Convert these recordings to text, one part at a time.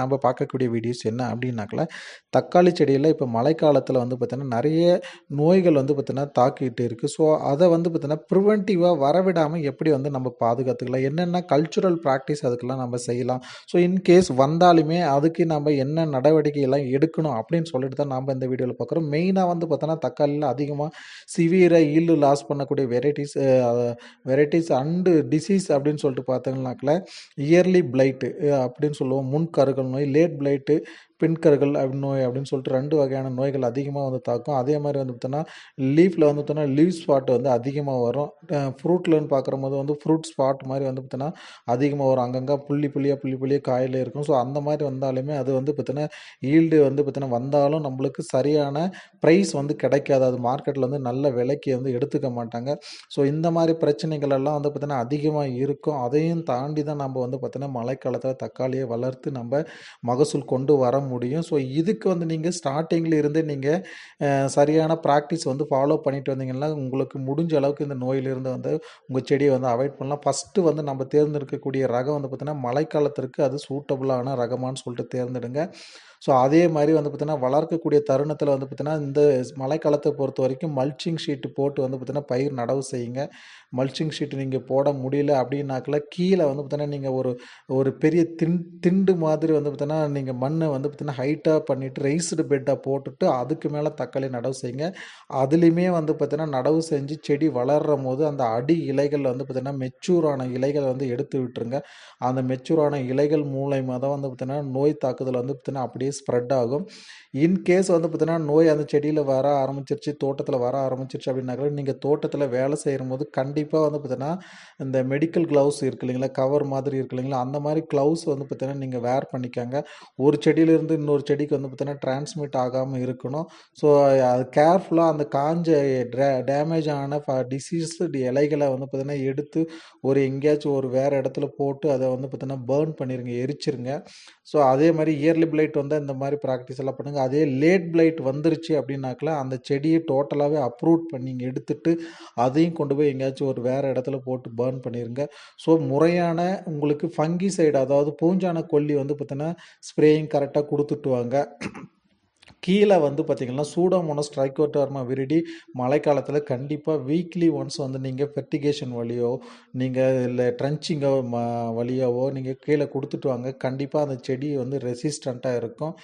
நம்ம பார்க்கக்கூடிய வீடியோஸ் என்ன அப்படின்னாக்கல தக்காளி செடியில் இப்போ மழைக்காலத்தில் வந்து பார்த்தீங்கன்னா நிறைய நோய்கள் வந்து பார்த்திங்கன்னா தாக்கிட்டு இருக்குது ஸோ அதை வந்து பார்த்திங்கன்னா ப்ரிவென்டிவாக வரவிடாமல் எப்படி வந்து நம்ம பாதுகாத்துக்கலாம்? என்னென்ன கல்ச்சுரல் ப்ராக்டிஸ் அதுக்கெல்லாம் நம்ம செய்யலாம்? ஸோ இன்கேஸ் வந்தாலுமே அதுக்கு நம்ம என்ன நடவடிக்கையெல்லாம் எடுக்கணும் அப்படின்னு சொல்லிட்டு தான் நம்ம இந்த வீடியோவில் பார்க்குறோம். மெயினாக வந்து பார்த்தோன்னா தக்காளியில் அதிகமாக சிவியராக ஈல்டு லாஸ் பண்ணக்கூடிய வெரைட்டிஸ் வெரைட்டிஸ் அண்டு டிசீஸ் அப்படின்னு சொல்லிட்டு பார்த்தீங்கன்னாக்கல இயர்லி பிளைட்டு அப்படின்னு சொல்லுவோம். முன்கருகள் நோய் லேட் பிளைட்டு பின்கர்கள் நோய் அப்படின்னு சொல்லிட்டு ரெண்டு வகையான நோய்கள் அதிகமாக வந்து தாக்கும். அதே மாதிரி வந்து பார்த்தோன்னா லீஃபில் வந்து பார்த்தோன்னா லீவ் ஸ்பாட் வந்து அதிகமாக வரும். ஃப்ரூட்லன்னு பார்க்குற போது வந்து ஃப்ரூட் ஸ்பாட் மாதிரி வந்து பார்த்தோன்னா அதிகமாக வரும். அங்கங்கே புள்ளி புள்ளியாக புள்ளி புள்ளியாக காயில் இருக்கும். ஸோ அந்த மாதிரி வந்தாலுமே அது வந்து பார்த்தோன்னா ஈல்டு வந்து பார்த்தோன்னா வந்தாலும் நம்மளுக்கு சரியான ப்ரைஸ் வந்து கிடைக்காது. அது மார்க்கெட்டில் வந்து நல்ல விலைக்கு வந்து எடுத்துக்க மாட்டாங்க. ஸோ இந்த மாதிரி பிரச்சனைகள் எல்லாம் வந்து பார்த்தோன்னா அதிகமாக இருக்கும். அதையும் தாண்டி தான் நம்ம வந்து பார்த்தோன்னா மழைக்காலத்தில் தக்காளியை வளர்த்து நம்ம மகசூல் கொண்டு வர முடியும். ஸோ இதுக்கு வந்து நீங்கள் ஸ்டார்டிங்கில் இருந்து நீங்கள் சரியான ப்ராக்டிஸ் வந்து ஃபாலோ பண்ணிட்டு வந்தீங்கன்னா உங்களுக்கு முடிஞ்ச அளவுக்கு இந்த நோயிலிருந்து வந்து உங்கள் செடியை வந்து அவாய்ட் பண்ணலாம். ஃபஸ்ட்டு வந்து நம்ம தேர்ந்தெடுக்கக்கூடிய ரகம் வந்து பார்த்திங்கன்னா மழைக்காலத்திற்கு அது சூட்டபுளான ரகமானு சொல்லிட்டு தேர்ந்தெடுங்க. ஸோ அதே மாதிரி வந்து பார்த்திங்கன்னா வளர்க்கக்கூடிய தருணத்தில் வந்து பார்த்திங்கன்னா இந்த மழைக்காலத்தை பொறுத்த வரைக்கும் மல்ச்சிங் ஷீட்டு போட்டு வந்து பார்த்திங்கன்னா பயிர் நடவு செய்யுங்க மல்ச்சிங் ஷீட்டு நீங்கள் போட முடியல அப்படின்னாக்கல கீழே வந்து பார்த்திங்கன்னா நீங்கள் ஒரு ஒரு பெரிய தின் திண்டு மாதிரி வந்து பார்த்திங்கன்னா நீங்கள் மண்ணை வந்து பார்த்திங்கன்னா ஹைட்டாக பண்ணிவிட்டு ரைஸ்டு பெட்டாக போட்டுட்டு அதுக்கு மேலே தக்காளி நடவு செய்யுங்க அதுலேயுமே வந்து பார்த்திங்கன்னா நடவு செஞ்சு செடி வளர்கிற போது அந்த அடி இலைகள் வந்து பார்த்திங்கன்னா மெச்சூரான இலைகளை வந்து எடுத்து விட்டுருங்க அந்த மெச்சூரான இலைகள் மூலயமா தான் வந்து பார்த்திங்கன்னா நோய் தாக்குதல் வந்து பார்த்திங்கன்னா அப்படியே ஸ்ப்ரெட் ஆகும். இன்கேஸ் வந்து பார்த்தீங்கன்னா நோய் அந்த செடியில் வர ஆரம்பிச்சிருச்சு தோட்டத்தில் வர ஆரம்பிச்சிருச்சு அப்படின்னாக்கா நீங்கள் தோட்டத்தில் வேலை செய்கிற போது கண்டிப்பாக வந்து பார்த்தீங்கன்னா இந்த மெடிக்கல் க்ளவுஸ் இருக்கு இல்லைங்களா கவர் மாதிரி இருக்கு இல்லைங்களா அந்த மாதிரி க்ளவுஸ் வந்து பார்த்தீங்கன்னா நீங்கள் வேர் பண்ணிக்காங்க. ஒரு செடியிலேருந்து இன்னொரு செடிக்கு வந்து பார்த்தீங்கன்னா டிரான்ஸ்மிட் ஆகாமல் இருக்கணும். ஸோ அது கேர்ஃபுல்லாக அந்த காஞ்ச டேமேஜ் ஆன டிசீஸ் இலைகளை வந்து பார்த்தீங்கன்னா எடுத்து ஒரு எங்கேயாச்சும் ஒரு வேறு இடத்துல போட்டு அதை வந்து பார்த்தீங்கன்னா பேர்ன் பண்ணிடுங்க எரிச்சிருங்க. ஸோ அதே மாதிரி இயர்லி பிளைட் வந்தால் இந்த மாதிரி ப்ராக்டிஸ் எல்லாம் பண்ணுங்கள் அதே லேட் பிளைட் வந்துருச்சு அப்படின்னாக்கல அந்த செடியை டோட்டலாகவே அப்ரூவ் பண்ணி எடுத்துட்டு அதையும் கொண்டு போய் எங்கேயாச்சும் ஒரு வேறு இடத்துல போட்டு பேர்ன் பண்ணிடுங்க ஸோ முறையான உங்களுக்கு ஃபங்கி சைடு அதாவது பூஞ்சான கொல்லி வந்து பார்த்தீங்கன்னா ஸ்ப்ரேயிங் கரெக்டாக கொடுத்துட்டு வாங்க. கீழே வந்து பார்த்திங்கன்னா சூடோமோனஸ் ட்ரைகோட்டர்மா விரிடி மழைக்காலத்தில் கண்டிப்பாக வீக்லி ஒன்ஸ் வந்து நீங்கள் ஃபெர்டிகேஷன் வழியோ நீங்கள் இல்லை ட்ரன்ச்சிங்கோ ம வழியாவோ நீங்கள் கீழே கொடுத்துட்டு வாங்க. கண்டிப்பாக அந்த செடி வந்து ரெசிஸ்டண்ட்டாக இருக்கும்.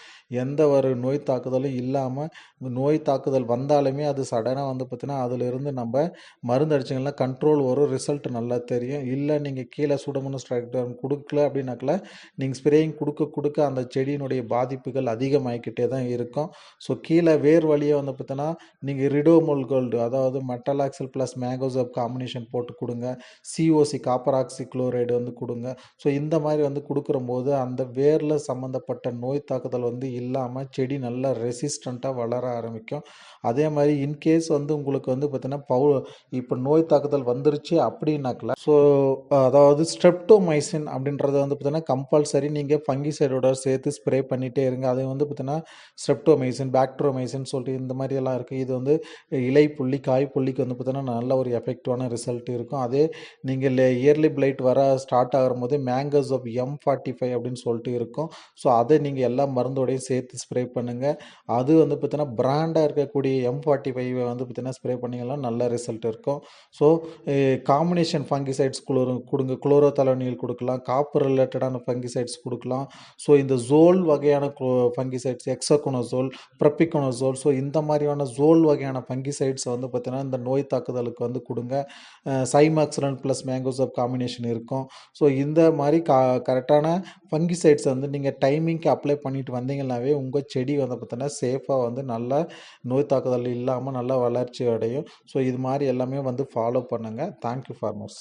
எந்த ஒரு நோய் தாக்குதலும் இல்லாமல் நோய் தாக்குதல் வந்தாலுமே அது சடனாக வந்து பார்த்திங்கன்னா அதிலிருந்து நம்ம மருந்து அடிச்சிங்கன்னா கண்ட்ரோல் வரும் ரிசல்ட் நல்லா தெரியும். இல்லை நீங்கள் கீழே சூடோமோனஸ் ட்ரைகோட்டர்மா கொடுக்கல அப்படின்னாக்கல நீங்கள் ஸ்ப்ரேயிங் கொடுக்க கொடுக்க அந்த செடியினுடைய பாதிப்புகள் அதிகமாகிக்கிட்டே தான் இருக்கும். ஸோ கீழே வேர் வழியை வந்து பார்த்தோன்னா நீங்கள் ரிடோமோல் கோல்டு அதாவது மெட்டலாக்சல் ப்ளஸ் மேங்கோசப் காம்பினேஷன் போட்டு கொடுங்க. சிஓசி காப்பர் ஆக்சி குளோரைடு வந்து கொடுங்க. ஸோ இந்த மாதிரி வந்து கொடுக்குற போது அந்த வேரில் சம்மந்தப்பட்ட நோய் தாக்குதல் வந்து இல்லாமல் செடி நல்லா ரெசிஸ்டண்ட்டாக வளர ஆரம்பிக்கும். அதே மாதிரி இன்கேஸ் வந்து உங்களுக்கு வந்து பார்த்தீங்கன்னா பவு இப்போ நோய் தாக்குதல் வந்துருச்சு அப்படின்னாக்கல ஸோ அதாவது ஸ்ட்ரெப்டோமைசின் அப்படின்றத வந்து பார்த்தீங்கன்னா கம்பல்சரி நீங்கள் ஃபங்கிசைடோட சேர்த்து ஸ்ப்ரே பண்ணிகிட்டே இருங்க. அது வந்து பார்த்தீங்கன்னா ஸ்ட்ரெப்டோ ஸ்ட்ரெப்டோமைசின் பேக்ட்ரோமைசின் சொல்லிட்டு இந்த மாதிரியெல்லாம் இருக்குது இது வந்து இலை புள்ளி காய் புள்ளிக்கு வந்து பார்த்தீங்கன்னா நல்ல ஒரு எஃபெக்டிவான ரிசல்ட் இருக்கும். அதே நீங்கள் இயர்லி பிளைட் வர ஸ்டார்ட் ஆகிற போது mancozeb of M forty five அப்படின்னு சொல்லிட்டு இருக்கும். ஸோ அதை நீங்கள் எல்லா மருந்தோடையும் சேர்த்து ஸ்ப்ரே பண்ணுங்கள் அது வந்து பார்த்தீங்கன்னா பிராண்டாக இருக்கக்கூடிய எம் ஃபார்ட்டி ஃபைவ் வந்து பார்த்தீங்கன்னா ஸ்ப்ரே பண்ணிங்கன்னா நல்ல ரிசல்ட் இருக்கும். ஸோ காம்பினேஷன் ஃபங்கிசைட்ஸ் குளோரோ கொடுங்க. குளோரோதலனியல் கொடுக்கலாம். காப்பர் ரிலேட்டடான ஃபங்கிசைட்ஸ் கொடுக்கலாம். ஸோ இந்த ஜோல் வகையான ஃபங்கிசைட்ஸ் எக்ஸகோனோசோல் ப்ரப்பிகோனோசோல் ஸோ இந்த மாதிரியான ஜோல் வகையான ஃபங்கிசைட்ஸை வந்து பார்த்திங்கன்னா இந்த நோய் தாக்குதலுக்கு வந்து கொடுங்க. சைமாக்சரன் ப்ளஸ் மேங்கோசப் காம்பினேஷன் இருக்கும். ஸோ இந்த மாதிரி கா கரெக்டான ஃபங்கிசைட்ஸை வந்து நீங்கள் டைமிங்க்கு அப்ளை பண்ணிட்டு வந்தீங்கன்னாவே உங்கள் செடி வந்து பார்த்தீங்கன்னா சேஃபாக வந்து நல்லா நோய் தாக்குதல் இல்லாமல் நல்லா வளர்ச்சி அடையும். ஸோ இது மாதிரி எல்லாமே வந்து ஃபாலோ பண்ணுங்கள் தேங்க்யூ ஃபார்மர்ஸ்